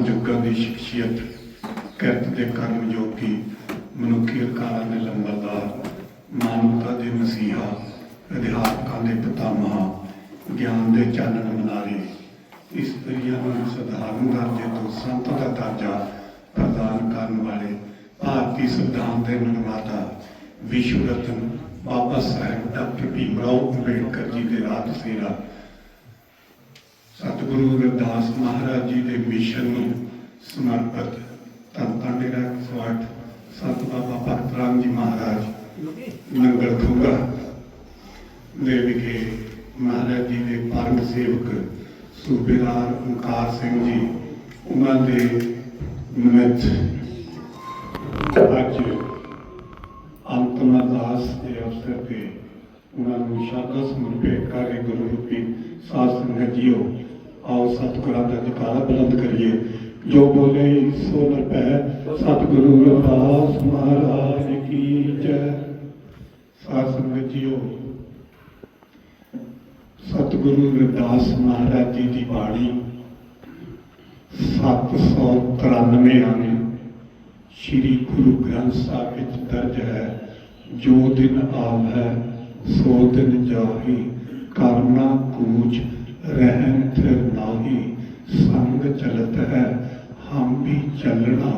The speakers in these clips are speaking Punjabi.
ਯੁੱਗਾਂ ਦੀ ਸ਼ਖਸੀਅਤ ਕਿਰਤ ਦੇ ਕਰਮ ਜੋਗੀ ਮਨੁੱਖੀ ਅਕਾਰਾਂ ਦੇ ਲੰਬਰਦਾਰ, ਮਾਨਵਤਾ ਦੇ ਮਸੀਹਾ ਅਧਿਆਤਕਾਂ ਦੇ ਪਿਤਾਮਹ, ਗਿਆਨ ਦੇ ਚਾਨਣ ਮਨਾਰੇ, ਇਸ ਪ੍ਰਿਆ ਨੂੰ ਸਧਾਰਨ ਦਰਜੇ ਤੋਂ ਸੰਤ ਦਾ ਦਰਜਾ ਪ੍ਰਦਾਨ ਕਰਨ ਵਾਲੇ ਭਾਰਤੀ ਸੰਵਿਧਾਨ ਦੇ ਨਿਰਮਾਤਾ ਵਿਸ਼ਵ ਰਤਨ ਬਾਬਾ ਸਾਹਿਬ ਡਾਕਟਰ ਭੀਮ ਰਾਓ ਅੰਬੇਡਕਰ ਜੀ ਦੇ ਰਾਜ ਸੇਰਾ ਸਤਿਗੁਰੂ ਰਵਿਦਾਸ ਮਹਾਰਾਜ ਜੀ ਦੇ ਮਿਸ਼ਨ ਨੂੰ ਸਮਰਪਿਤ ਧੰਨ ਧੰਨ ਡੇਰਾ ਸਵਾਟ ਸਤ ਬਾਬਾ ਭਗਤ ਰਾਮ ਜੀ ਮਹਾਰਾਜ ਨੰਗਲ ਖੁੰਗਾ ਦੇ ਵਿਖੇ ਮਹਾਰਾਜ ਜੀ ਦੇ ਪਰਮ ਸੇਵਕ ਸੂਬੇਦਾਰ ਓਂਕਾਰ ਸਿੰਘ ਜੀ, ਉਹਨਾਂ ਦੇ ਨਿਮਿਤ ਅੱਜ ਅੰਤਮ ਦਾਸ ਦੇ ਅਵਸਰ ਤੇ ਉਹਨਾਂ ਨੂੰ ਸ਼ਰਧਾ ਸਮਰਪਿਤ ਕਰਕੇ ਗੁਰੂ ਰੂਪੀ ਸਾਧ ਸੰਗਤ ਜੀਓ ਆਓ ਸਤਿਗੁਰਾਂ ਦਾ ਜਕਾਰਾ ਬੁਲੰਦ ਕਰੀਏ। ਜੋ ਬੋਲੇ ਸੋ ਨਰਪੈ ਸਤਿਗੁਰੂ ਰਵਿਦਾਸ ਮਹਾਰਾਜ ਕੀ ਜੈ। ਸਾਧ ਸੰਗਤ ਜੀਓ, ਸਤਿਗੁਰੂ ਰਵਿਦਾਸ ਮਹਾਰਾਜ ਜੀ ਦੀ ਬਾਣੀ 793 ਆਨੇ ਸ਼੍ਰੀ ਗੁਰੂ ਗ੍ਰੰਥ ਸਾਹਿਬ ਵਿੱਚ ਦਰਜ ਹੈ। ਜੋ ਦਿਨ ਆਵੈ, ਸੋ ਦਿਨ ਜਾਹੀ, ਕਰਨਾ ਕੂਚ ਰਹਿਨ ਥਿਰ ਨਾਹੀ ਸੰਗ ਚਲਤ ਹੈ। ਹਮ ਵੀ ਚੱਲਣਾ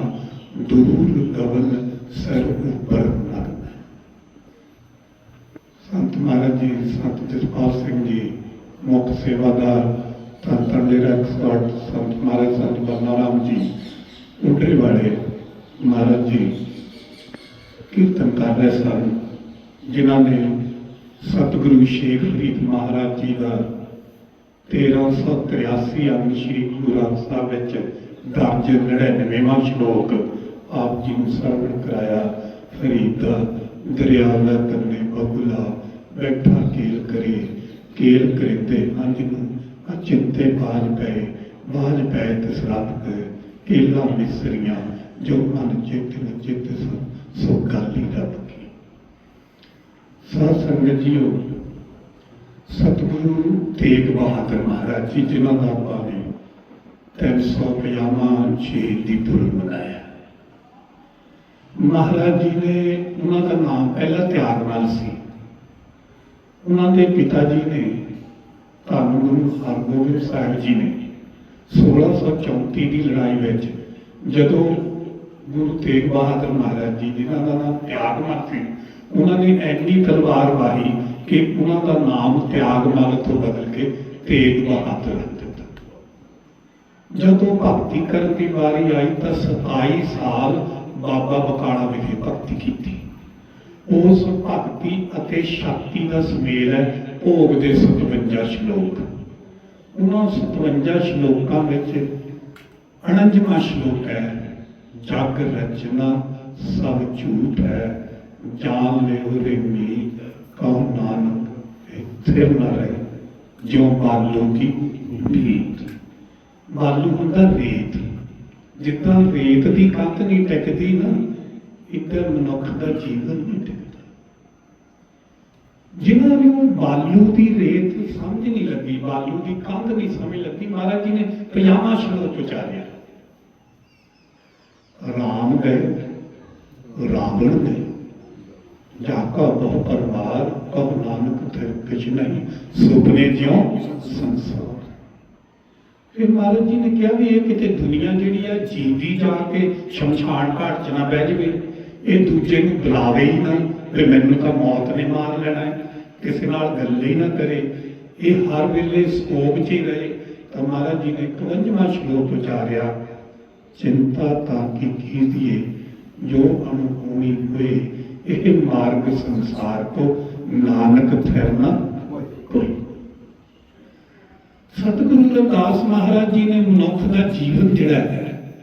ਦੂਰ ਗਵਲ ਸਰ ਉੱਪਰ ਨਰਨ ਸੰਤ ਮਹਾਰਾਜ ਜੀ ਜਸਪਾਲ ਸਿੰਘ ਜੀ, ਮੁੱਖ ਸੇਵਾਦਾਰ, ਧੰਨ ਧੰਨ ਡੇਰਾ ਐਕਸਪਰਟ ਸੰਤ ਮਹਾਰਾਜ, ਸੰਤ ਬਰਨਾਰਾਮ ਜੀ ਉਡਰੇ ਵਾਲੇ ਮਹਾਰਾਜ ਜੀ, ਕੀਰਤਨ ਕਰ ਰਹੇ ਸਨ, ਜਿਨ੍ਹਾਂ ਨੇ ਸਤਿਗੁਰੂ ਸ਼ੇਖ ਫਰੀਦ ਮਹਾਰਾਜ ਜੀ ਦਾ 1383 ਅੰਗ ਸ਼੍ਰੀ ਗੁਰੂ ਗ੍ਰੰਥ ਸਾਹਿਬ ਵਿੱਚ ਦਰਜ 99ਵਾਂ ਸ਼ਲੋਕ ਆਪ ਜੀ ਨੂੰ ਸਰਵਣ ਕਰਾਇਆ। ਫਰੀਦਾ ਦਰਿਆ ਦਾ ਤੰਨੇ ਬਬੁਲਾ, ਬੈਠਾ ਕੇਲ ਕਰੇ। ਕੇਲ ਕਰਿੰਦੇ ਅੰਜ ਨੂੰ ਅਚਿੰਤੇ ਬਾਜ ਪਏ ਬਾਜ ਪਏ ਤਿਸ ਕੇਲਾ ਮਿਸਰੀਆਂ, ਜੋ ਮਨ ਚਿੱਤ ਨ ਚਿੱਤ ਸੋ ਸੋ ਰੱਬ ਕੀ। ਸਾਧ ਸੰਗਤ ਜੀਓ ਸਤਿਗੁਰੂ ਤੇਗ ਬਹਾਦਰ ਮਹਾਰਾਜ ਜੀ, ਜਿਨ੍ਹਾਂ ਦਾ ਆਪਾਂ ਨੇ 350ਵਾਂ ਸ਼ਹੀਦ ਦੀ ਪੁਰਬ ਮਨਾਇਆ। ਮਹਾਰਾਜ ਜੀ ਨੇ ਉਹਨਾਂ ਦਾ ਨਾਮ ਪਹਿਲਾਂ ਨਾਲ ਸੀ। ਉਹਨਾਂ ਦੇ ਪਿਤਾ ਜੀ ਨੇ ਧੰਨ ਗੁਰੂ ਹਰਗੋਬਿੰਦ ਸਾਹਿਬ ਜੀ ਨੇ 1634 ਦੀ ਲੜਾਈ ਵਿੱਚ ਜਦੋਂ ਗੁਰੂ ਤੇਗ ਬਹਾਦਰ ਮਹਾਰਾਜ ਜੀ, ਜਿਨ੍ਹਾਂ ਦਾ ਨਾਮ ਤਿਆਗਮਲ ਸੀ, ਉਹਨਾਂ ਨੇ ਐਨੀ ਤਲਵਾਰ ਵਾਹੀ ਕਿ ਉਹਨਾਂ ਦਾ ਨਾਮ ਤਿਆਗਮਲ ਤੋਂ ਬਦਲ ਕੇ ਤੇਗ ਬਹਾਦਰ ਰੱਖ ਦਿੱਤਾ। ਜਦੋਂ ਭਗਤੀ ਕਰਨ ਦੀ ਵਾਰੀ ਆਈ ਤਾਂ 27 ਸਾਲ ਬਾਬਾ ਬਕਾਲਾ ਵਿਖੇ ਭਗਤੀ ਕੀਤੀ। ਉਸ ਭਗਤੀ ਅਤੇ ਸ਼ਕਤੀ ਦਾ ਸੁਮੇਲ ਹੈ ਭੋਗ ਦੇ 57 ਸ਼ਲੋਕ। ਉਹਨਾਂ 57 ਸ਼ਲੋਕਾਂ ਵਿੱਚ 49ਵਾਂ ਸ਼ਲੋਕ ਹੈ, ਜਗ ਰਚਨਾ ਸਭ ਝੂਠ ਹੈ, ਜਾਨ ਲਿਓ ਰੇ ਮੀ ਕਉ ਨਾਨਕ, ਇੱਥੇ ਨਾ ਰਹੇ, ਜਿਉ ਬਾਲੋ ਕੀ ਭੀਤ। ਬਾਲੂ ਹੁੰਦਾ ਰੇਤ ਜਿੱਦਾਂ ਰੇਤ ਦੀ ਕੰਧ ਨਹੀਂ ਟਿਕਦੀ ਨਾ, ਇੱਧਰ ਮਨੁੱਖ ਦਾ ਜੀਵਨ ਨਹੀਂ ਟਿਕਦਾ। ਜਿਨ੍ਹਾਂ ਨੂੰ ਬਾਲੂ ਦੀ ਰੇਤ ਸਮਝ ਨਹੀਂ ਲੱਗੀ, ਬਾਲੂ ਦੀ ਕੰਧ ਨਹੀਂ ਸਮਝ ਲੱਗੀ, ਮਹਾਰਾਜ ਜੀ ਨੇ ਪੰਜਾਵਾਂ ਸ਼ਲੋਕ ਉਚਾਰਿਆ। ਰਾਮ ਗਏ, ਰਾਵਣ ਗਏ। ਜਾਕਾ ਬਹੁ ਪਰਵਾਰ, ਕਬ ਨਾਨਕ ਤੇ ਕਿਛ ਨਹੀਂ, ਸੁਪਨੇ ਜਿਉ ਸੰਸਾਰ। ਫਿਰ ਮਹਾਰਾਜ ਜੀ ਨੇ ਕਿਹਾ ਵੀ ਇਹ ਕਿਤੇ ਦੁਨੀਆ ਜਿਹੜੀ ਆ ਜੀਂਦੀ ਜਾ ਕੇ ਸ਼ਮਸ਼ਾਨ ਘਾਟ ਚ ਨਾ ਬਹਿ ਜਵੇ, ਇਹ ਦੂਜੇ ਨੂੰ ਬੁਲਾਵੇ ਹੀ ਨਾ, ਵੀ ਮੈਨੂੰ ਤਾਂ ਮੌਤ ਨੇ ਮਾਰ ਲੈਣਾ ਹੈ, ਕਿਸੇ ਨਾਲ ਗੱਲ ਹੀ ਨਾ ਕਰੇ। ਇਹ ਹਰ ਵੇਲੇ ਸਕੋਪ 'ਚ ਹੀ ਰਹੇ, ਤਾਂ ਮਹਾਰਾਜ ਜੀ ਨੇ 51ਵਾਂ ਸ਼ਲੋਕ ਉਚਾਰਿਆ, ਚਿੰਤਾ ਤਾਂ ਕੀ ਕੀਦੀਏ ਜੋ ਅਨੁਕੂਣੀ ਹੋਏ ਇਹ ਮਾਰਗ ਸੰਸਾਰ ਕੋ ਨਾਨਕ ਫਿਰਨਾ ਕੋਈ। ਸਤਿਗੁਰੂ ਰਵਿਦਾਸ ਮਹਾਰਾਜ ਜੀ ਨੇ ਮਨੁੱਖ ਦਾ ਜੀਵਨ ਜਿਹੜਾ ਹੈ,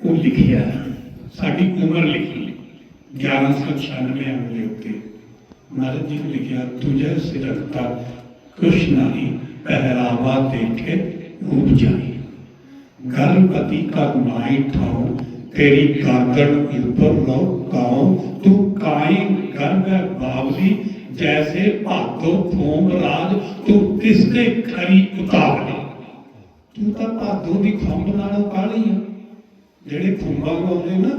ਉਹ ਲਿਖਿਆ ਸਾਡੀ ਉਮਰ ਲਿਖੀ। 1196 ਅੰਗ ਦੇ ਉੱਤੇ ਮਹਾਰਾਜ ਜੀ ਨੇ ਲਿਖਿਆ, ਤੁਝੇ ਸਿਰਕਤਾ ਕੁਛ ਨਹੀਂ, ਪਹਿਰਾਵਾ ਦੇਖੇ ਰੂਪ ਜਾਈ ਗਰਭਤੀ ਕਰਮਾਈ ਠਾਉ ਤੇਰੀ ਗਾਗਣ ਉੱਪਰ ਲਓ लो काओ तू काई गर्भ बावली जैसे भादो थोम राज तू किसने खरी उतावली ਤੂੰ ਤਾਂ ਭਾਦੋ ਦੀ ਖੰਭ ਨਾਲੋਂ ਕਾਲੀ ਆ ਜਿਹੜੇ ਖੁੰਬਾਂ ਗਾਉਂਦੇ ਨਾ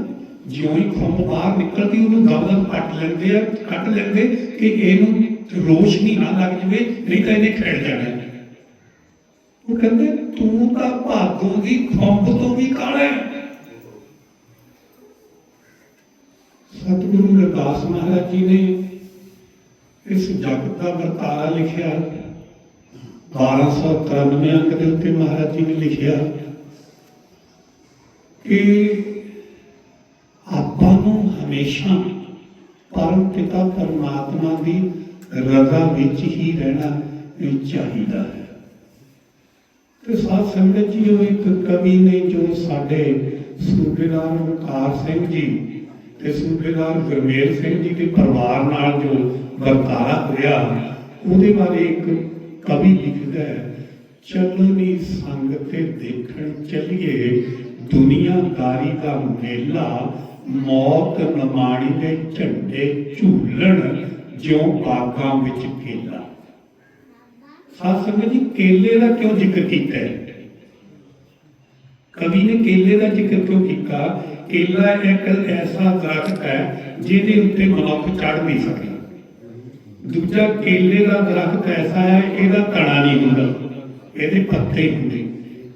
ਜਿਉਂ ਹੀ ਖੰਭ ਬਾਹਰ ਨਿਕਲਦੀ ਉਹਨੂੰ ਗਬਲ ਕੱਟ ਲੈਂਦੇ ਆ ਕੱਟ ਲੈਂਦੇ ਕਿ ਇਹਨੂੰ ਰੋਸ਼ਨੀ ਨਾ ਲੱਗ ਜਵੇ ਨਹੀਂ ਤਾਂ ਇਹਨੇ ਖਿੜ ਜਾਣਾ ਉਹ ਕਹਿੰਦੇ ਤੂੰ ਤਾਂ ਭਾਦੋ ਦੀ ਖੰਭ ਤੋਂ ਵੀ ਕਾਲਾ ਹੈ ਸਤਿਗੁਰੂ ਰਵਿਦਾਸ ਮਹਾਰਾਜ ਜੀ ਨੇ ਇਸ ਜਗਤ ਦਾ ਵਰਤਾਰਾ ਲਿਖਿਆ। 1293 ਅੰਕ ਦੇ ਉੱਤੇ ਮਹਾਰਾਜ ਜੀ ਨੇ ਲਿਖਿਆ ਕਿ ਆਪਾਂ ਨੂੰ ਹਮੇਸ਼ਾ ਪਰਮ ਪਿਤਾ ਪਰਮਾਤਮਾ ਦੀ ਰਜ਼ਾ ਵਿੱਚ ਹੀ ਰਹਿਣਾ ਚਾਹੀਦਾ ਹੈ। ਤੇ ਸਾਧ ਸੰਗਤ ਜੀ, ਉਹ ਇੱਕ ਕਵੀ ਨੇ ਜੋ ਸਾਡੇ ਸੂਬੇਦਾਰ ਵਕਾਰ ਸਿੰਘ ਜੀ ਤੇ ਸੂਬੇਦਾਰ ਗੁਰਮੇਲ ਸਿੰਘ ਜੀ ਦੇ ਪਰਿਵਾਰ ਨਾਲ ਜੋ ਵਰਤਾਰਾ ਹੋਇਆ, ਉਹਦੇ ਬਾਰੇ ਇੱਕ ਕਵੀ ਲਿਖਦਾ ਹੈ, ਚੱਲਣੀ ਸੰਗ ਤੇ ਦੇਖਣ ਚੱਲੀਏ, ਦੁਨੀਆਦਾਰੀ ਦਾ ਮੇਲਾ, ਮੌਤ ਨਮਾਣੀ ਦੇ ਝੰਡੇ ਝੂਲਣ, ਜਿਉਂ ਬਾਗਾਂ ਵਿੱਚ ਕੇਲਾ। ਸਾਧ ਸੰਗਤ ਜੀ, ਕੇਲੇ ਦਾ ਕਿਉਂ ਜ਼ਿਕਰ ਕੀਤਾ ਹੈ? ਕਵੀ ਨੇ ਕੇਲੇ ਦਾ ਜ਼ਿਕਰ ਕਿਉਂ ਕੀਤਾ? ਕੇਲਾ ਇੱਕ ਐਸਾ ਦਰਖਤ ਹੈ ਜਿਹਦੇ ਉੱਤੇ ਮਨੁੱਖ ਚੜ ਨਹੀਂ ਸਕਦਾ ਦੂਜਾ, ਕੇਲੇ ਦਾ ਦਰਖਤ ਐਸਾ ਹੈ, ਇਹਦਾ ਤਣਾ ਨਹੀਂ ਹੁੰਦਾ, ਇਹਦੇ ਪੱਤੇ ਹੁੰਦੇ।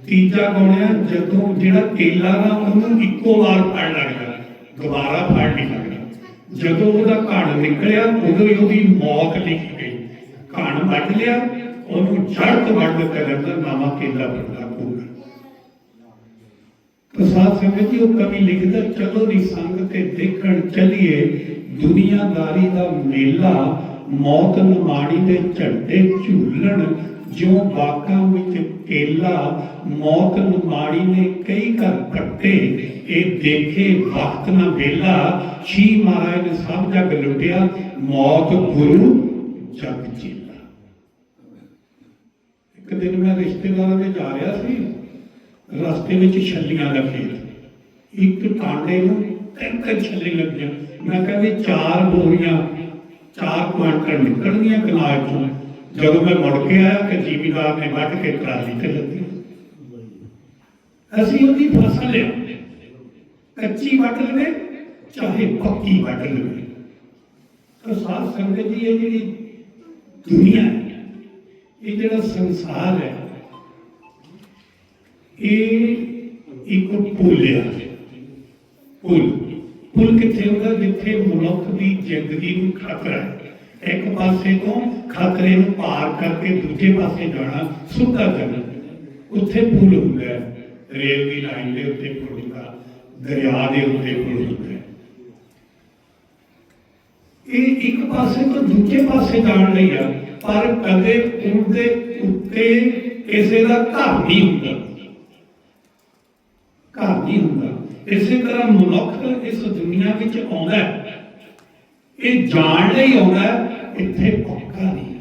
ਤੀਜਾ ਗੋਣਿਆ ਜਦੋਂ ਜਿਹੜਾ ਕੇਲਾ ਨਾ ਉਹਨੂੰ ਇੱਕੋ ਵਾਰ ਫੜ ਲੱਗਦਾ ਦੁਬਾਰਾ ਫੜ ਨਹੀਂ ਲੱਗਦਾ ਜਦੋਂ ਉਹਦਾ ਘਣ ਨਿਕਲਿਆ, ਉਦੋਂ ਹੀ ਉਹਦੀ ਮੌਤ ਲਿਖੀ ਗਈ। ਘਣ ਵੱਢ ਲਿਆ, ਉਹਨੂੰ ਜੜ ਤੋਂ ਵੱਢ ਦਿੱਤਾ ਜਾਂਦਾ, ਨਾਮਾ ਕੇਲਾ ਬਣਦਾ। ਕੋਲ ਪ੍ਰਸਾਦ ਜੀ, ਉਹ ਕਵੀ ਲਿਖਦਾ, ਚਲੋ ਦੀ ਸੰਗ ਤੇ ਦੇਖਣ ਚੱਲੀਏ, ਦੁਨੀਆਦਾਰੀ ਦਾ ਮੇਲਾ, ਮੌਤ ਨਿਮਾਣੀ ਦੇ ਝੰਡੇ ਝੂਲਣ, ਜਿਉਂ ਬਾਕਾਂ ਵਿੱਚ ਕੇਲਾ, ਮੌਤ ਨਿਮਾਣੀ ਨੇ ਕਈ ਘਰ ਕੱਟੇ, ਇਹ ਦੇਖੇ ਵਕਤ ਨਾ ਵੇਲਾ ਸ਼ੀ ਮਹਾਰਾਜ ਨੇ ਸਭ ਜਗ ਲੁੱਟਿਆ, ਮੌਤ ਗੁਰੂ ਜਗ ਚੇਲਾ ਇੱਕ ਦਿਨ ਮੈਂ ਰਿਸ਼ਤੇਦਾਰਾਂ ਦੇ ਜਾ ਰਿਹਾ ਸੀ ਰਸਤੇ ਵਿੱਚ ਛੱਲੀਆਂ ਦਾ ਖੇਤ ਇੱਕ ਟਾਂਡੇ ਨੂੰ ਤਿੰਨ ਤਿੰਨ ਛੱਲੇ ਲੱਗੀਆਂ। ਮੈਂ ਕਿਹਾ ਵੀ ਚਾਰ ਬੋਰੀਆਂ, ਚਾਰ ਕੁਆਂਟਲ ਨਿਕਲਣੀਆਂ ਕਨਾਲ ਚੋਂ। ਜਦੋਂ ਮੈਂ ਮੁੜ ਕੇ ਆਇਆ ਕਿ ਜ਼ਿਮੀਦਾਰ ਨੇ ਵੱਢ ਕੇ ਟਰਾਲੀ ਤੇ ਲੱਦੀ ਅਸੀਂ ਉਹਦੀ ਫਸਲ ਲਿਆ ਕੱਚੀ ਵੱਢ ਲਵੇ, ਚਾਹੇ ਪੱਕੀ ਵੱਢ ਲਵੇ। ਤਾਂ ਸਾਧ ਸੰਗਤ ਜੀ, ਇਹ ਜਿਹੜੀ ਦੁਨੀਆ ਇਹ ਜਿਹੜਾ ਸੰਸਾਰ ਹੈ ਇਹ ਇੱਕ ਪੁੱਲ ਹੈ ਪੁੱਲ। ਪੁੱਲ ਕਿੱਥੇ ਹੁੰਦਾ? ਜਿੱਥੇ ਮਨੁੱਖ ਦੀ ਜ਼ਿੰਦਗੀ ਨੂੰ ਖਤਰਾ ਹੈ। ਇੱਕ ਪਾਸੇ ਤੋਂ ਖਤਰੇ ਨੂੰ ਪਾਰ ਕਰਕੇ ਦੂਜੇ ਪਾਸੇ ਜਾਣਾ ਸੁੱਧਾ ਕਰਨਾ। ਉੱਥੇ ਪੁੱਲ ਹੁੰਦਾ ਹੈ। ਰੇਲ ਦੀ ਲਾਈਨ ਦੇ ਉੱਤੇ ਪੁੱਲ ਹੁੰਦਾ। ਦਰਿਆ ਦੇ ਉੱਤੇ ਪੁੱਲ ਹੁੰਦਾ ਇਹ ਇੱਕ ਪਾਸੇ ਤੋਂ ਦੂਜੇ ਪਾਸੇ ਜਾਣ ਲਈ ਆ। ਪਰ ਕਦੇ ਉਹਦੇ ਉੱਤੇ ਕਿਸੇ ਦਾ ਘਰ ਨਹੀਂ ਹੁੰਦਾ। ਘਰ ਨਹੀਂ ਹੁੰਦਾ। ਇਸੇ ਤਰ੍ਹਾਂ ਮਨੁੱਖ ਇਸ ਦੁਨੀਆ ਵਿੱਚ ਆਉਂਦਾ ਹੈ। ਇਹ ਜਾਣ ਲਈ ਆਉਂਦਾ ਇੱਥੇ ਪੱਕਾ ਨਹੀਂ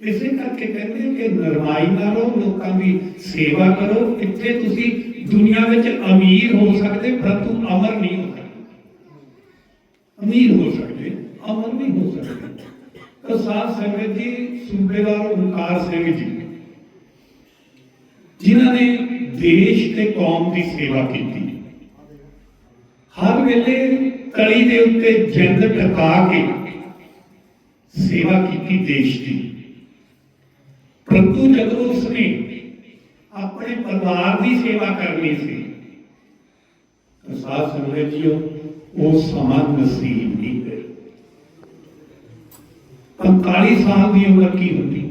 ਇਸੇ ਕਰਕੇ ਕਹਿੰਦੇ ਕਿ ਨਰਮਾਈ ਨਾਲ ਲੋਕਾਂ ਦੀ ਸੇਵਾ ਕਰੋ। ਇੱਥੇ ਤੁਸੀਂ ਦੁਨੀਆ ਵਿੱਚ ਅਮੀਰ ਹੋ ਸਕਦੇ, ਪਰੰਤੂ ਅਮਰ ਨਹੀਂ ਹੋ ਸਕਦੇ। ਅਮੀਰ ਹੋ ਸਕਦੇ, ਅਮਰ ਨਹੀਂ ਹੋ ਸਕਦੇ। ਤਾਂ ਸਾਧ ਸੰਗਤ ਜੀ, ਸੂਬੇਦਾਰ ਓਮਕਾਰ ਸਿੰਘ ਜੀ, ਜਿਨ੍ਹਾਂ ਨੇ ਦੇਸ਼ ਤੇ ਕੌਮ ਦੀ ਸੇਵਾ ਕੀਤੀ। ਹਰ ਵੇਲੇ ਤਲੀ ਦੇ ਉੱਤੇ ਜਿੰਦ ਟਕਾ ਕੇ ਸੇਵਾ ਕੀਤੀ ਦੇਸ਼ ਦੀ। ਪਰੰਤੂ ਜਦੋਂ ਉਸਨੇ ਆਪਣੇ ਪਰਿਵਾਰ ਦੀ ਸੇਵਾ ਕਰਨੀ ਸੀ, ਤਾਂ ਸਾਧ ਸੰਗਤ ਜੀਓ, ਉਹ ਸਮਾਂ ਨਸੀਬ ਨਹੀਂ ਹੋਇਆ। 45 ਸਾਲ ਦੀ ਉਮਰ ਕੀ ਹੁੰਦੀ?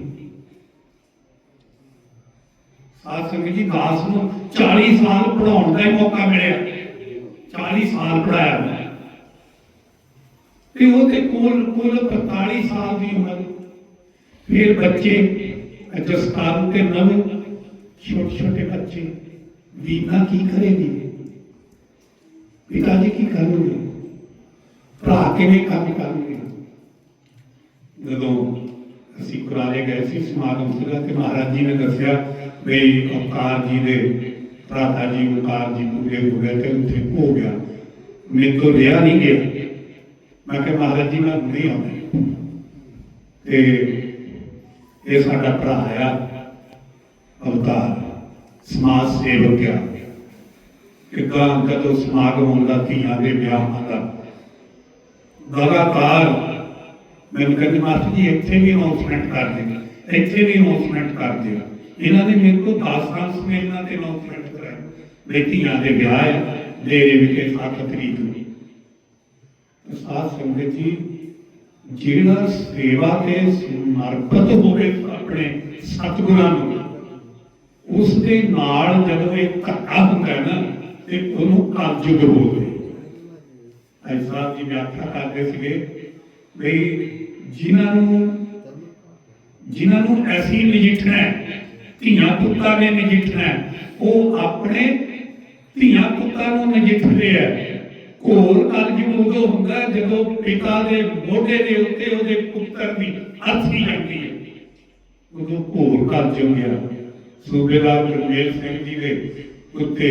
ਸਾਧ ਸੰਗਤ ਜੀ ਦਾਸ ਨੂੰ 40 ਸਾਲ ਪੜਾਉਣ ਦਾ ਮੌਕਾ ਮਿਲਿਆ। 40 ਸਾਲ ਪੜਾਇਆ ਮੈਂ ਤੇ ਉਹਦੇ ਕੋਲ ਕੋਲ 45 ਸਾਲ ਦੀ ਉਮਰ। ਫਿਰ ਬੱਚੇ ਜਸਤਾਨ ਤੇ ਨਵੇਂ ਛੋਟੇ ਛੋਟੇ ਬੱਚੇ। ਵੀਨਾ ਕੀ ਕਰੇਗੀ? ਪਿਤਾ ਜੀ ਕੀ ਕਰਨਗੇ? ਭਰਾ ਕਿਵੇਂ ਕੰਮ ਕਰਨਗੇ? ਜਦੋਂ ਅਸੀਂ ਕੁਰਾਲੇ ਗਏ ਸੀ ਸਮਾਗਮ ਸੀਗਾ ਤੇ ਮਹਾਰਾਜ ਜੀ ਨੇ ਦੱਸਿਆ ਵੀ ਓਕਾਰ ਜੀ ਦੇ ਭਰਾਤਾ ਜੀ ਓਕਾਰ ਜੀ ਪੂਰੇ ਹੋ ਗਏ ਤੇ ਉੱਥੇ ਹੋ ਗਿਆ। ਮੇਰੇ ਤੋਂ ਰਿਹਾ ਨਹੀਂ ਗਿਆ। ਮੈਂ ਕਿਹਾ, ਮਹਾਰਾਜ ਜੀ, ਮੈਂ ਨਹੀਂ ਆਉਂਦਾ ਤੇ ਇਹ ਸਾਡਾ ਭਰਾ ਆ ਅਵਤਾਰ, ਸਮਾਜ ਸੇਵਕ ਆ ਕਿੱਦਾਂ ਕਦੋਂ ਸਮਾਗਮ ਹੁੰਦਾ ਧੀਆਂ ਦੇ ਵਿਆਹਾਂ ਦਾ, ਲਗਾਤਾਰ ਮੈਨੂੰ ਕਹਿੰਦੇ, ਮਾਸਟਰ ਜੀ, ਇੱਥੇ ਵੀ ਅਨਾਉਂਸਮੈਂਟ ਕਰ ਦੇ ਇੱਥੇ ਵੀ ਅਨਾਉਂਸਮੈਂਟ ਕਰ ਦਿਓ। ਇਹਨਾਂ ਨੇ ਮੇਰੇ ਕੋਲ 10 ਸਾਲ ਸਮੇਲਣਾ ਤੇ ਅਨਾਉਂਸਮੈਂਟ ਕਰਾਈ ਵੀ ਧੀਆਂ ਦੇ ਵਿਆਹ ਹੈ ਡੇਰੇ ਵਿਖੇ 7 ਤਰੀਕ ਨੂੰ। ਸਾਧ ਸੰਗਤ ਜੀ ਜਿਹੜਾ ਸੇਵਾ ਤੇ ਸਮਰਪਿਤ ਹੋਵੇ ਆਪਣੇ ਸਤਿਗੁਰਾਂ ਨੂੰ ਉਸ ਦੇ ਨਾਲ ਜਦੋਂ ਇਹ ਘਟਾ ਹੁੰਦਾ ਹੈ ਨਾ ਤੇ ਉਹਨੂੰ ਕਲਯੁਗ ਬੋਲਦੇ ਭਾਈ ਸਾਹਿਬ ਜੀ ਵਿਆਖਿਆ ਕਰਦੇ ਸੀਗੇ ਵੀ ਜਿਨ੍ਹਾਂ ਨੂੰ ਜਿਨ੍ਹਾਂ ਨੂੰ ਐਸੀ ਨਜਿੱਠਣਾ ਹੈ, ਧੀਆਂ ਪੁੱਤਾਂ ਨੇ ਨਜਿੱਠਣਾ ਉਹ ਆਪਣੇ ਧੀਆਂ ਪੁੱਤਾਂ ਨੂੰ ਨਜਿੱਠਦੇ ਆ ਘੋਰ ਕਲਯੁਗ ਉਦੋਂ ਹੁੰਦਾ ਹੈ, ਜਦੋਂ ਪਿਤਾ ਦੇ ਮੋਢੇ ਦੇ ਉੱਤੇ ਉਹਦੇ ਪੁੱਤਰ ਦੀ ਅਰਥੀ ਜਾਂਦੀ ਹੈ। ਉਦੋਂ ਘੋਰ ਕਲਯੁਗ ਆ। ਸੂਬੇਦਾਰ ਗੁਰਮੇਲ ਸਿੰਘ ਜੀ ਦੇ ਉੱਤੇ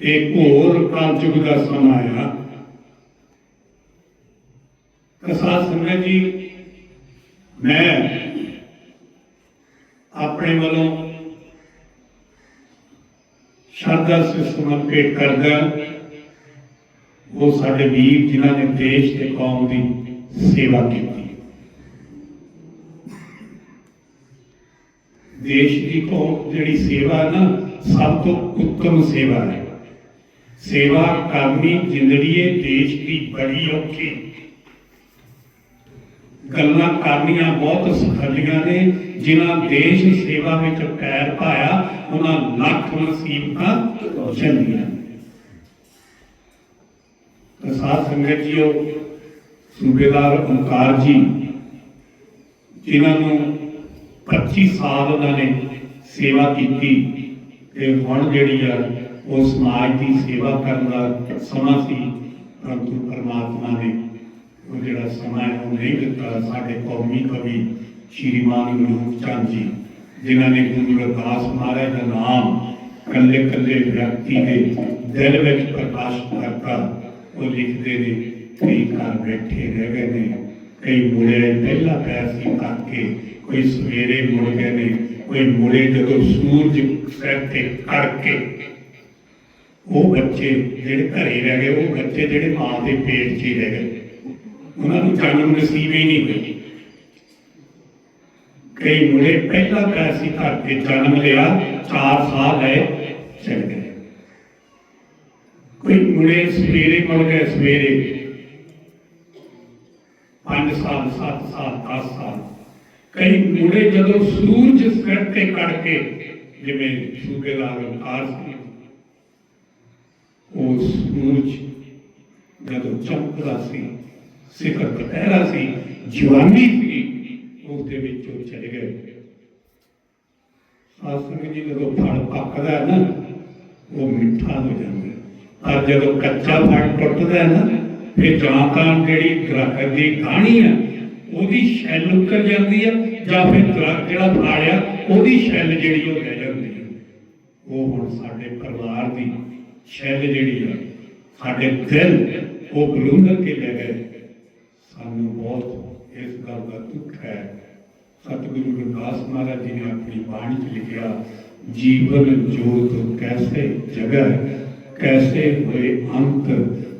ਇਹ ਘੋਰ ਕਲਯੁਗ ਦਾ ਸਮਾਂ ਆਇਆ। ਕਸਾ ਸੰਗਤ ਜੀ, ਮੈਂ ਆਪਣੇ ਵੱਲੋਂ ਸ਼ਰਧਾ ਸੇ ਸਮਰਪਿਤ ਕਰਦਾ ਉਹ ਸਾਡੇ ਵੀਰ ਜਿਨ੍ਹਾਂ ਨੇ ਦੇਸ਼ ਤੇ ਕੌਮ ਦੀ ਸੇਵਾ ਕੀਤੀ। ਦੇਸ਼ ਦੀ ਕੌਮ ਜਿਹੜੀ ਸੇਵਾ ਨਾ, ਸਭ ਤੋਂ ਉੱਤਮ ਸੇਵਾ ਹੈ। ਸੇਵਾ ਕਰਨੀ ਜ਼ਿੰਦਗੀਏ ਦੇਸ਼ ਦੀ ਬੜੀ ਔਖੀ ਗੱਲਾਂ ਕਰਨੀਆਂ ਬਹੁਤ ਸੁਖਾਲੀਆਂ ਨੇ, ਜਿਨ੍ਹਾਂ ਦੇਸ਼ ਸੇਵਾ ਵਿੱਚ ਪੈਰ ਪਾਇਆ, ਉਹਨਾਂ ਲੱਖ ਮੁਸੀਬਤਾਂ ਚੱਲੀਆਂ। ਸਾਧ ਸੰਗਤ ਜੀਓ, ਸੂਬੇਦਾਰ ਓਂਕਾਰ ਜੀ, ਜਿਨ੍ਹਾਂ ਨੂੰ 25 ਸਾਲ ਉਹਨਾਂ ਨੇ ਸੇਵਾ ਕੀਤੀ, ਤੇ ਹੁਣ ਜਿਹੜੀ ਆ, ਉਹ ਸਮਾਜ ਦੀ ਸੇਵਾ ਕਰਨ ਦਾ ਸਮਾਂ ਸੀ, ਪਰੰਤੂ ਪਰਮਾਤਮਾ ਨੇ ਉਹ ਜਿਹੜਾ ਸਮਾਂ ਹੈ, ਉਹ ਨਹੀਂ ਦਿੱਤਾ। ਸਾਡੇ ਕੌਮੀ ਕਵੀ ਸ਼੍ਰੀਮਾਨ ਗੁਰੂ ਚੰਦ ਜੀ, ਜਿਨ੍ਹਾਂ ਨੇ ਗੁਰੂ ਰਵਿਦਾਸ ਮਹਾਰਾਜ ਦਾ ਨਾਮ ਕੱਲੇ ਕੱਲੇ ਵਿਅਕਤੀ ਦੇ ਦਿਲ ਵਿੱਚ ਪ੍ਰਕਾਸ਼ ਕਰਤਾ ਉਹ ਲਿਖਦੇ ਨੇ, ਕਈ ਘਰ ਬੈਠੇ ਰਹਿ ਗਏ ਨੇ, ਕਈ ਮੁੜੇ ਪਹਿਲਾ ਪੈਰ ਸੀ ਕਰਕੇ, ਕੋਈ ਸਵੇਰੇ ਮੁੜ ਗਏ ਨੇ, ਕੋਈ ਮੁੜੇ ਜਦੋਂ ਸੂਰਜ ਸਿਰ ਤੇ ਕਰਕੇ। ਉਹ ਬੱਚੇ ਜਿਹੜੇ ਘਰੇ ਰਹਿ ਗਏ, ਉਹ ਬੱਚੇ ਜਿਹੜੇ ਮਾਂ ਦੇ ਪੇਟ 'ਚ ਹੀ ਰਹਿ ਗਏ। ਉਹਨਾਂ ਨੂੰ ਜਨਮ ਨਸੀਬ ਹੀ ਨਹੀਂ ਹੋਈ ਕਈ ਮੁੰਡੇ ਪਹਿਲਾ ਪੈਰ ਘਰ ਕੇ ਜਨਮ ਲਿਆ 4 ਸਾਲ ਹੈ ਚਲ ਗਏ। ਕੋਈ ਮੁੰਡੇ ਸਵੇਰੇ ਮੁੜ ਗਏ, ਸਵੇਰੇ 5 ਸਾਲ 7 ਸਾਲ 10 ਸਾਲ। ਕਈ ਮੁੰਡੇ ਜਦੋਂ ਸੂਰਜ ਸਿਰ ਤੇ ਕੱਢ ਕੇ, ਜਿਵੇਂ ਸੂਬੇਦਾਰ ਅਵਤਾਰ ਸੀ, ਉਹ ਸੂਰਜ ਜਦੋਂ ਚਮਕਦਾ ਸੀ ਸਿਖਰ ਦੁਪਹਿਰਾ ਸੀ, ਜਵਾਨੀ ਸੀ ਉਸ ਦੇ ਵਿੱਚ ਉਹ ਚਲੇ ਗਏ। ਸਾਸੰਗ ਜੀ ਜਦੋਂ ਫਲ ਪੱਕਦਾ ਨਾ, ਉਹ ਮਿੱਠਾ ਹੋ ਜਾਂਦਾ। ਹੈ। ਜਦੋਂ ਕੱਚਾ ਫਲ ਟੁੱਟਦਾ ਨਾ, ਫਿਰ ਜਾਂ ਤਾਂ ਜਿਹੜੀ ਦਰਖਤ ਦੀ ਕਹਾਣੀ ਹੈ ਉਹਦੀ ਛੈਲ ਉੱਤਰ ਜਾਂਦੀ ਹੈ ਜਾਂ ਫਿਰ ਦਰਖਤ ਜਿਹੜਾ ਫਲ ਆ, ਉਹਦੀ ਛੈਲ ਜਿਹੜੀ ਉਹ ਰਹਿ ਜਾਂਦੀ ਹੈ ਉਹ ਹੁਣ ਸਾਡੇ ਪਰਿਵਾਰ ਦੀ ਛੈਲ ਜਿਹੜੀ ਆ, ਸਾਡੇ ਦਿਲ ਉਹ ਬਲੂੰਦਰ ਕੇ ਲੈ ਗਏ। ਸਾਨੂੰ ਬਹੁਤ ਇਸ ਗੱਲ ਦਾ ਦੁੱਖ ਹੈ। ਸਤਿਗੁਰੂ ਗੁਰਦਾਸ ਮਹਾਰਾਜ ਜੀ ਨੇ ਆਪਣੀ ਬਾਣੀ 'ਚ ਲਿਖਿਆ, ਜੀਵਨ ਜੋਤ ਕੈਸੇ ਜਗੈ ਕੈਸੇ ਹੋਏ ਅੰਤ?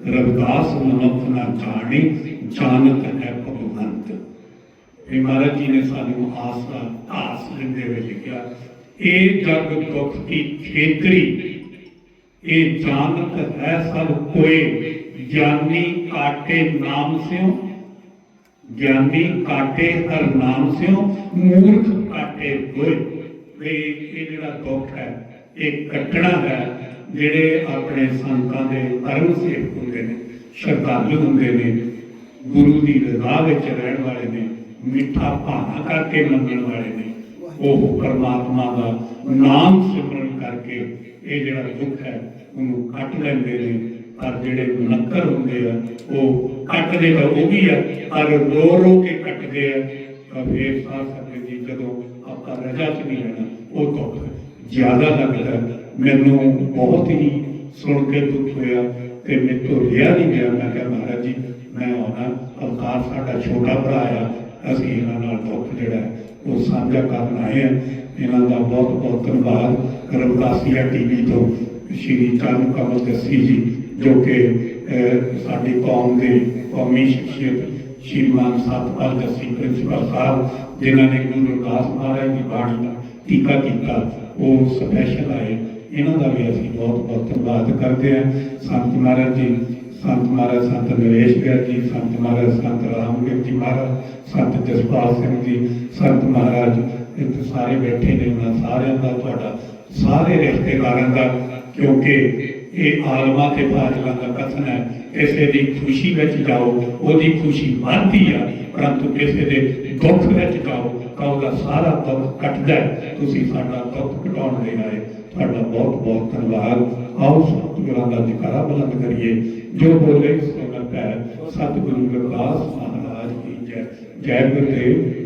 ਰਵਿਦਾਸ ਮਨੁੱਖ ਨਾ ਜਾਣੇ, ਜਾਣਤ ਹੈ ਭਗਵੰਤ। ਇਹ ਮਹਾਰਾਜ ਜੀ ਨੇ ਸਾਨੂੰ ਆਸਾ, ਆਸ ਦਿੰਦੇ ਹੋਏ ਲਿਖਿਆ, ਇਹ ਜਗ ਦੁਖ ਕੀ ਖੇਤਰੀ, ਇਹ ਜਾਣਤ ਹੈ ਸਭ ਕੋਏ, ਗਿਆਨੀ ਕਾਟੇ ਨਾਮ ਸਿਓ ਗਿਆਨੀ ਕਾਟੇ ਹਰ ਨਾਮ ਸਿਓ, ਮੂਰਖ ਕਾਟੇ ਹੋਏ। ਵੀ ਇਹ ਜਿਹੜਾ ਦੁੱਖ ਹੈ, ਇਹ ਕੱਟਣਾ ਹੈ, ਜਿਹੜੇ ਆਪਣੇ ਸੰਤਾਂ ਦੇ ਪਰਮ ਸੇਵਕ ਹੁੰਦੇ ਨੇ, ਸ਼ਰਧਾਲੂ ਹੁੰਦੇ ਨੇ, ਗੁਰੂ ਦੀ ਰਜ਼ਾ ਵਿੱਚ ਰਹਿਣ ਵਾਲੇ ਨੇ, ਮਿੱਠਾ ਭਾਣਾ ਕਰਕੇ ਮੰਗਣ ਵਾਲੇ ਨੇ, ਉਹ ਪਰਮਾਤਮਾ ਦਾ ਨਾਮ ਸਿਮਰਨ ਕਰਕੇ ਇਹ ਜਿਹੜਾ ਦੁੱਖ ਹੈ, ਉਹਨੂੰ ਕੱਟ ਲੈਂਦੇ ਨੇ। ਪਰ ਜਿਹੜੇ ਮੁਨੱਕਰ ਹੁੰਦੇ ਆ, ਉਹ ਕੱਟਦੇ ਤਾਂ ਉਹ ਵੀ ਆ, ਪਰ ਰੋ ਰੋ ਕੇ ਕੱਟਦੇ ਆ। ਤਾਂ ਫੇਰ ਸਾਹ ਸਕਦੇ ਜੀ ਜਦੋਂ ਆਪਾਂ ਰਜਾ ਚ ਨਹੀਂ ਰਹਿਣਾ, ਉਹ ਦੁੱਖ ਜ਼ਿਆਦਾ ਲੱਗਦਾ ਮੈਨੂੰ ਬਹੁਤ ਹੀ ਸੁਣ ਕੇ ਦੁੱਖ ਹੋਇਆ ਤੇ ਮੇਰੇ ਤੋਂ ਰਿਹਾ ਨਹੀਂ ਗਿਆ। ਮੈਂ ਕਿਹਾ, ਮਹਾਰਾਜ ਜੀ, ਮੈਂ ਆਉਣਾ। ਅਵਤਾਰ ਸਾਡਾ ਛੋਟਾ ਭਰਾ ਆ। ਅਸੀਂ ਇਹਨਾਂ ਨਾਲ ਦੁੱਖ ਜਿਹੜਾ ਉਹ ਸਾਂਝਾ ਕਰਨ ਆਏ ਆ ਇਹਨਾਂ ਦਾ ਬਹੁਤ ਬਹੁਤ ਧੰਨਵਾਦ। ਰਮਦਾਸੀਆ ਟੀਵੀ ਤੋਂ ਸ਼੍ਰੀ ਚਰਨ ਕਮਲ ਜੱਸੀ ਜੀ ਜੋ ਕਿ ਸਾਡੀ ਕੌਮ ਦੇ ਕੌਮੀ ਸ਼ਖਸੀਅਤ ਸ਼੍ਰੀਮਾਨ ਸਤਪਾਲ ਜੱਸੀ ਪ੍ਰਿੰਸੀਪਲ ਸਾਹਿਬ, ਜਿਨ੍ਹਾਂ ਨੇ ਗੁਰੂ ਰਵਿਦਾਸ ਮਹਾਰਾਜ ਦੀ ਬਾਣੀ ਦਾ ਟੀਕਾ ਕੀਤਾ, ਉਹ ਸਪੈਸ਼ਲ ਆਏ। ਇਹਨਾਂ ਦਾ ਵੀ ਅਸੀਂ ਬਹੁਤ ਬਹੁਤ ਧੰਨਵਾਦ ਕਰਦੇ ਹਾਂ। ਸੰਤ ਮਹਾਰਾਜ ਜੀ, ਸੰਤ ਮਹਾਰਾਜ ਸੰਤ ਨਰੇਸ਼ ਗਰ ਜੀ, ਸੰਤ ਮਹਾਰਾਜ ਸੰਤ ਰਾਮਗਿਰ ਜੀ ਮਹਾਰਾਜ, ਸੰਤ ਜਸਪਾਲ ਸਿੰਘ ਜੀ, ਸੰਤ ਮਹਾਰਾਜ ਇੱਥੇ ਸਾਰੇ ਬੈਠੇ ਨੇ, ਉਹਨਾਂ ਸਾਰਿਆਂ ਦਾ ਤੁਹਾਡਾ, ਸਾਰੇ ਰਿਸ਼ਤੇਦਾਰਾਂ ਦਾ, ਕਿਉਂਕਿ ਇਹ ਆਲਮਾ ਤੇ ਫਾਜ਼ਲਾਂ ਦਾ ਕਥਨ ਹੈ, ਕਿਸੇ ਦੀ ਖੁਸ਼ੀ ਵਿੱਚ ਜਾਓ, ਉਹਦੀ ਖੁਸ਼ੀ ਵੱਧਦੀ ਆ, ਪਰੰਤੂ ਕਿਸੇ ਦੇ ਦੁੱਖ ਵਿੱਚ ਜਾਓ, ਤਾਂ ਉਹਦਾ ਸਾਰਾ ਦੁੱਖ ਕੱਟਦਾ ਤੁਸੀਂ ਸਾਡਾ ਦੁੱਖ ਘਟਾਉਣ ਲਈ ਆਏ। ਤੁਹਾਡਾ ਬਹੁਤ ਬਹੁਤ ਧੰਨਵਾਦ। ਆਓ ਸਤਿਗੁਰਾਂ ਦਾ ਜਕਾਰਾ ਬੁਲੰਦ ਕਰੀਏ। ਜੋ ਬੋਲੇ ਸੁਣਤ ਹੈ, ਸਤਿਗੁਰੂ ਰਵਿਦਾਸ ਮਹਾਰਾਜ ਕੀ ਜੈ। ਜੈ ਗੁਰਦੇਵ